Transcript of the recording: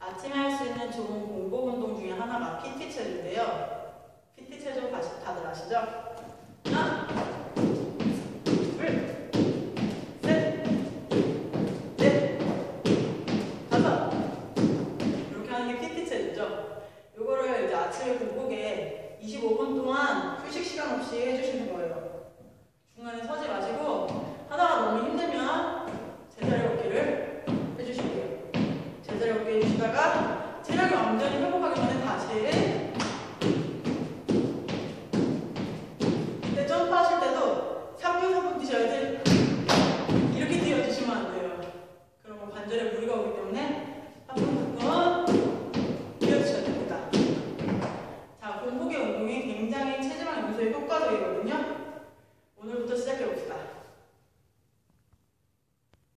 아침에 할 수 있는 좋은 공복 운동 중에 하나가 PT체조인데요. PT체조 다들 아시죠? 하나, 둘, 셋, 넷, 다섯. 이렇게 하는 게 PT체조죠. 이거를 이제 아침에 공복에 25분 동안 휴식 시간 없이 해주시는 거예요. 주다가 체력이 완전히 회복하기 전에 다시 근데 점프하실 때도 3분 3분 뛰셔야지 이렇게 뛰어주시면 안 돼요. 그러면 관절에 무리가 오기 때문에 3분 3분 뛰어주셔야 됩니다. 자 공복의 운동이 굉장히 체지방 감소에 효과적이거든요.